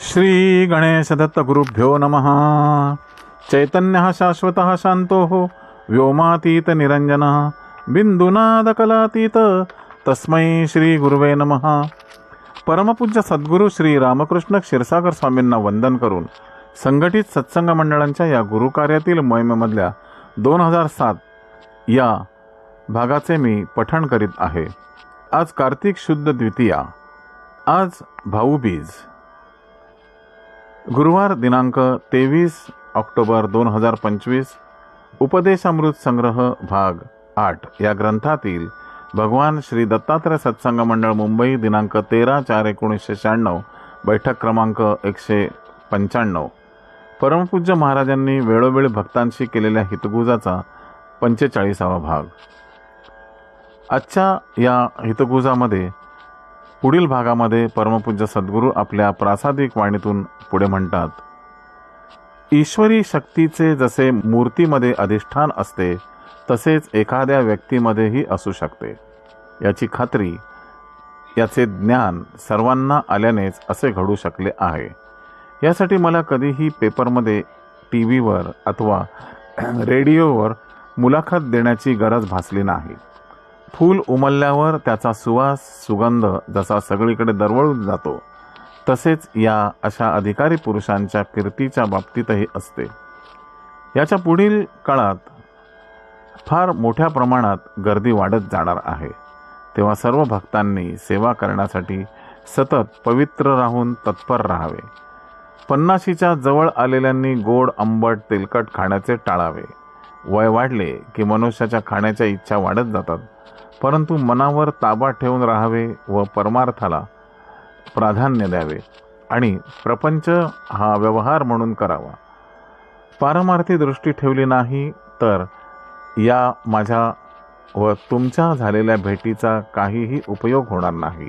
श्री गणेश दत्त गुरुभ्यो नमः। चैतन्य शाश्वत शांतो व्योमातीत निरंजन बिंदुनादकलातीत तस्मै श्री गुरुवे नमः। परमपूज्य सद्गुरू श्री रामकृष्ण क्षीरसागर स्वामींना वंदन करून संघटित सत्संग मंडळांच्या या गुरुकार्यातील मोहिमेमधल्या दोन हजार सात या भागाचे मी पठण करीत आहे. आज कार्तिक शुद्ध द्वितीया. आज भाऊबीज. गुरुवार दिनांक तेवीस ऑक्टोबर दोन हजार पंचवीस उपदेशामृत संग्रह भाग आठ या ग्रंथातील भगवान श्री दत्तात्रय सत्संग मंडळ मुंबई दिनांक तेरा चार एकोणीसशे शहाण्णव बैठक क्रमांक एकशे पंच्याण्णव. परमपूज्य महाराजांनी वेळोवेळी भक्तांशी केलेल्या हितगुजाचा पंचेचाळीसावा भाग. आजच्या या हितगुजामध्ये पुढील भागामध्ये परमपूज्य सद्गुरू आपल्या प्रासादिक वाणीतून पुढे म्हणतात ईश्वरी शक्तीचे जसे मूर्तीमध्ये अधिष्ठान असते तसेच एखाद्या व्यक्तीमध्येही असू शकते. याची खात्री याचे ज्ञान सर्वांना आल्यानेच असे घडू शकले आहे. यासाठी मला कधीही पेपरमध्ये टी व्हीवर अथवा रेडिओवर मुलाखत देण्याची गरज भासली नाही. फूल उमलल्यावर त्याचा सुवास सुगंध जसा सगळीकडे दरवळून जातो तसेच या अशा अधिकारी पुरुषांच्या कीर्तीच्या बाबतीतही असते. याच्या पुढील काळात फार मोठ्या प्रमाणात गर्दी वाढत जाणार आहे. तेव्हा सर्व भक्तांनी सेवा करण्यासाठी सतत पवित्र राहून तत्पर राहावे. पन्नाशीच्या जवळ आलेल्यांनी गोड आंबट तेलकट खाण्याचे टाळावे. वय वाढले की मनुष्याच्या खाण्याच्या इच्छा वाढत जातात. परंतु मनावर ताबा ठेवून राहावे व परमार्थाला प्राधान्य द्यावे आणि प्रपंच हा व्यवहार म्हणून करावा. पारमार्थी दृष्टी ठेवली नाही तर या माझ्या व तुमच्या झालेल्या भेटीचा काहीही उपयोग होणार नाही.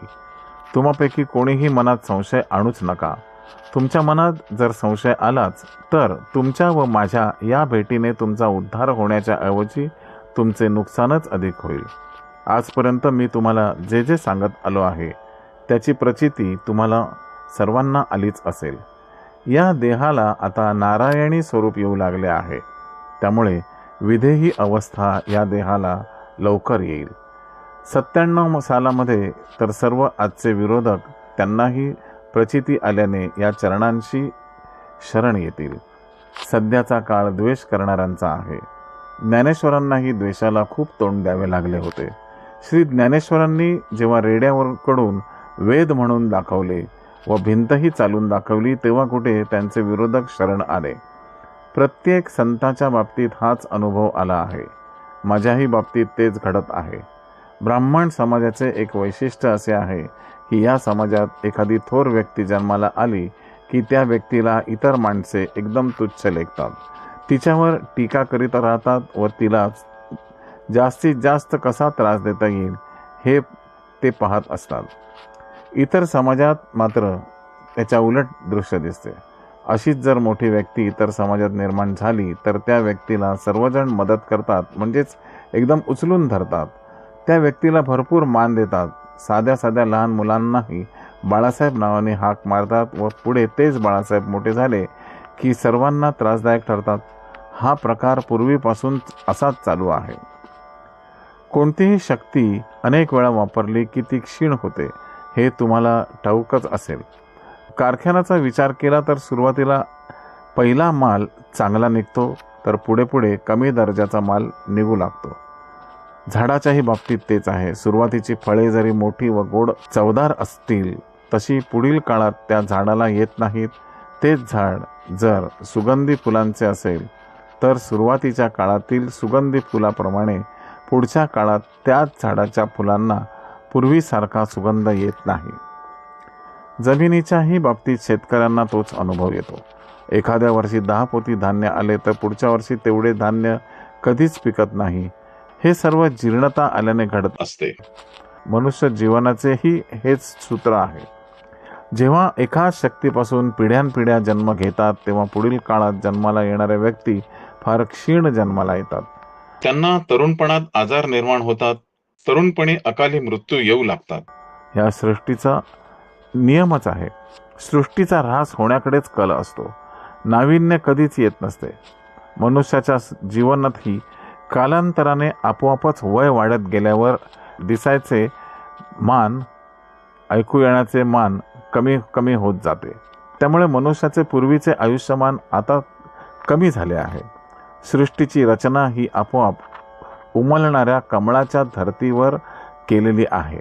तुम्हापैकी कोणीही मनात संशय आणूच नका. तुमच्या मनात जर संशय आलाच तर तुमच्या व माझ्या या भेटीने तुमचा उद्धार होण्याच्या ऐवजी तुमचे नुकसानच अधिक होईल. आजपर्यंत मी तुम्हाला जे जे सांगत आलो आहे त्याची प्रचिती तुम्हाला सर्वांना आलीच असेल. या देहाला आता नारायणी स्वरूप येऊ लागले आहे. त्यामुळे विधेही अवस्था या देहाला लवकर येईल. सत्त्याण्णव सालामध्ये तर सर्व आजचे विरोधक त्यांनाही प्रचिती आल्याने या चरणांशी शरण येतील. सध्याचा काळ द्वेष करणाऱ्यांचा आहे. ज्ञानेश्वरांनाही द्वेषाला खूप तोंड द्यावे लागले होते. श्री ज्ञानेश्वरांनी जेव्हा रेड्यावरकडून वेद म्हणून दाखवले व भिंतही चालून दाखवली तेव्हा कुठे त्यांचे विरोधक शरण आले. प्रत्येक संताच्या बाबतीत हाच अनुभव आला आहे. माझ्याही बाबतीत तेच घडत आहे. ब्राह्मण समाजाचे एक वैशिष्ट्य असे आहे की या समाजात एखादी थोर व्यक्ती जन्माला आली की त्या व्यक्तीला इतर माणसे एकदम तुच्छ लेखतात. तिच्यावर टीका करीत राहतात व तिला जास्तीत जास्त कसा त्रास देता येईल हे ते पाहत असतात. इतर समाजात मात्र त्याच्या उलट दृश्य दिसते. अशीच जर मोठी व्यक्ती इतर समाजात निर्माण झाली तर त्या व्यक्तीला सर्वजण मदत करतात म्हणजेच एकदम उचलून धरतात. त्या व्यक्तीला भरपूर मान देतात. साध्या साध्या लहान मुलांनाही बाळासाहेब नावाने हाक मारतात व पुढे तेच बाळासाहेब मोठे झाले की सर्वांना त्रासदायक ठरतात. हा प्रकार पूर्वीपासून असाच चालू आहे. कोणतीही शक्ती अनेक वेळा वापरली की ती क्षीण होते. हे तुम्हाला ठाऊकच असेल. कारखान्याचा विचार केला तर सुरुवातीला पहिला माल चांगला निघतो तर पुढे पुढे कमी दर्जाचा माल निघू लागतो. झाडाच्याही बाबतीत तेच आहे. सुरुवातीची फळे जरी मोठी व गोड चवदार असतील तशी पुढील काळात त्या झाडाला येत नाहीत. तेच झाड जर सुगंधी फुलांचे असेल तर सुरुवातीच्या काळातील सुगंधी फुलाप्रमाणे पुढच्या काळात त्याच झाडाच्या फुलांना पूर्वीसारखा सुगंध येत नाही. जमिनीच्याही बाबतीत शेतकऱ्यांना तोच अनुभव येतो. एखाद्या वर्षी दहा पोती धान्य आले तर पुढच्या वर्षी तेवढे धान्य कधीच पिकत नाही. हे सर्व जीर्णता आल्याने घडत असते. मनुष्य जीवनाचेही हेच सूत्र आहे. जेव्हा एकाच शक्तीपासून पिढ्यानपिढ्या जन्म घेतात तेव्हा पुढील काळात जन्माला येणाऱ्या व्यक्ती फार क्षीण जन्माला येतात. त्यांना तरुणपणात आजार निर्माण होतात तरुणपणी अकाली मृत्यू येऊ लागतात. या सृष्टीचा नियमच आहे. सृष्टीचा ऱ्हास होण्याकडेच कल असतो. नाविन्य कधीच येत नसते. मनुष्याच्या जीवनातही कालांतराने आपोआपच वय वाढत गेल्यावर दिसायचे मान ऐकू येण्याचे मान कमी कमी होत जाते. त्यामुळे मनुष्याचे पूर्वीचे आयुष्यमान आता कमी झाले आहे. सृष्टीची रचना ही आपोआप उमलणाऱ्या कमळाच्या धर्तीवर केलेली आहे.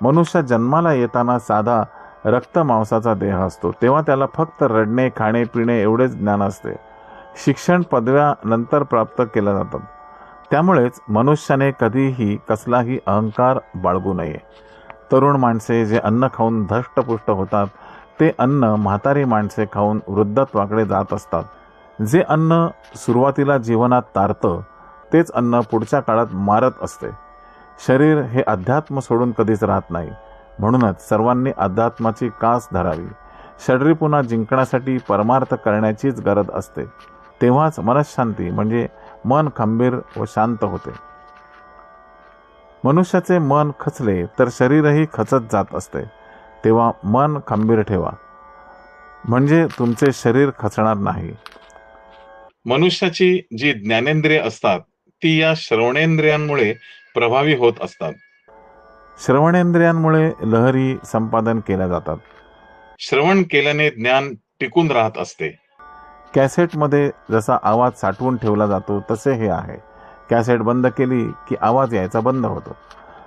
मनुष्य जन्माला येताना साधा रक्त मांसाचा देह असतो. तेव्हा त्याला फक्त रडणे खाणे पिणे एवढेच ज्ञान असते. शिक्षण पदव्या नंतर प्राप्त केल्या जातात त्यामुळेच मनुष्याने कधीही कसलाही अहंकार बाळगू नये. तरुण माणसे जे अन्न खाऊन धष्टपुष्ट होतात ते अन्न म्हातारी माणसे खाऊन वृद्धत्वाकडे जात असतात. जे अन्न सुरुवातीला जीवनात तारतं तेच अन्न पुढच्या काळात मारत असते. शरीर हे अध्यात्म सोडून कधीच राहत नाही. म्हणूनच सर्वांनी अध्यात्माची कास धरावी. शरीर पुन्हा जिंकण्यासाठी परमार्थ करण्याचीच गरज असते. तेव्हाच मनशांती म्हणजे मन खंबीर व शांत होते. मनुष्याचे मन खचले तर शरीरही खचत जात असते. तेव्हा मन खंबीर ठेवा. म्हणजे तुमचे शरीर खचणार नाही. मनुष्याची जी ज्ञानेंद्रिय असतात ती या श्रवणेंद्रियांमुळे प्रभावी होत असतात. श्रवणेंद्रियांमुळे लहरी संपादन केल्या जातात. श्रवण केल्याने ज्ञान टिकून राहत असते. कॅसेटमध्ये जसा आवाज साठवून ठेवला जातो तसे हे आहे. कॅसेट बंद केली की आवाज यायचा बंद होतो.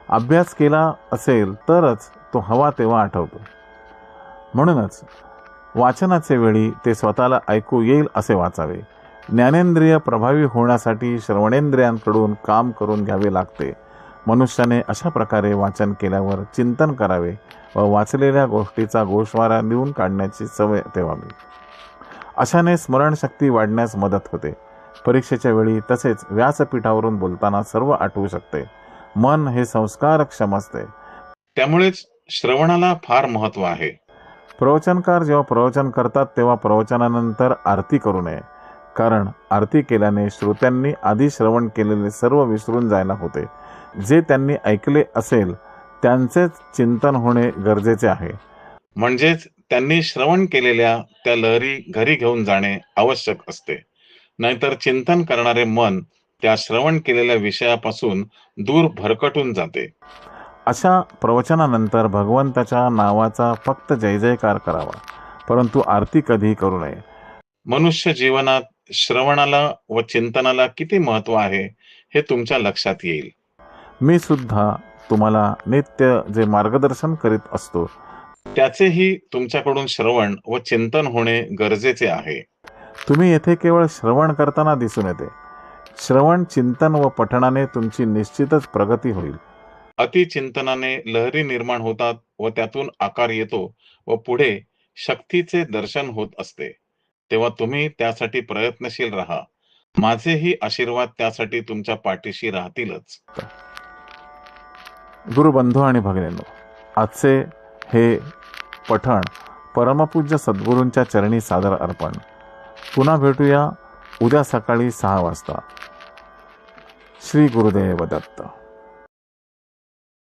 अभ्यास केला असेल तरच तो हवा तेव्हा आठवतो. म्हणूनच वाचनाचे वेळी ते स्वतःला ऐकू येईल असे वाचावे. ज्ञानेंद्रिय प्रभावी होण्यासाठी श्रवणेंद्रियांकडून काम करून घ्यावे लागते. मनुष्याने अशा प्रकारे वाचन केल्यावर चिंतन करावे व वाचलेल्या गोष्टीचा गोषवारा लिहून काढण्याची सवय ठेवावी. अशाने स्मरणशक्ती वाढण्यास मदत होते. परीक्षेच्या वेळी तसेच व्यासपीठावरून बोलताना सर्व आठवू शकते. मन हे संस्कारक्षम असते. त्यामुळेच श्रवणाला फार महत्त्व आहे. प्रवचनकार जेव्हा प्रवचन करतात तेव्हा प्रवचनानंतर आरती करू नये. कारण आरती केल्याने श्रोत्यांनी आधी श्रवण केलेले सर्व विसरून जायला होते. जे त्यांनी ऐकले असेल त्यांचेच चिंतन होणे गरजेचे आहे. म्हणजेच त्यांनी श्रवण केलेल्या त्या लहरी घरी घेऊन जाणे आवश्यक असते. नाहीतर चिंतन करणारे मन त्या श्रवण केलेल्या विषयापासून दूर भरकटून जाते. अशा प्रवचनानंतर भगवंताच्या नावाचा फक्त जय जयकार करावा परंतु आरती कधी करू नये. मनुष्य जीवनात श्रवणाला व चिंतनाला किती महत्त्व आहे हे तुमच्या लक्षात येईल. मी सुद्धा तुम्हाला नित्य जे मार्गदर्शन करीत असतो. त्याचेही तुमच्याकडून श्रवण व चिंतन होणे गरजेचे आहे. तुम्ही येथे केवळ श्रवण करताना दिसून येते. श्रवण चिंतन व पठणाने तुमची निश्चितच प्रगती होईल. अतिचिंतनाने लहरी निर्माण होतात व त्यातून आकार येतो व पुढे शक्तीचे दर्शन होत असते. तेव्हा तुम्ही त्यासाठी प्रयत्नशील राहा. माझेही आशीर्वाद त्यासाठी तुमच्या पाठीशी राहतीलच. गुरुबंधू आणि भगिनींनो आजचे हे पठण परमपूज्य सद्गुरूंच्या चरणी सादर अर्पण. पुन्हा भेटूया उद्या सकाळी सहा वाजता. श्री गुरुदेव दत्त.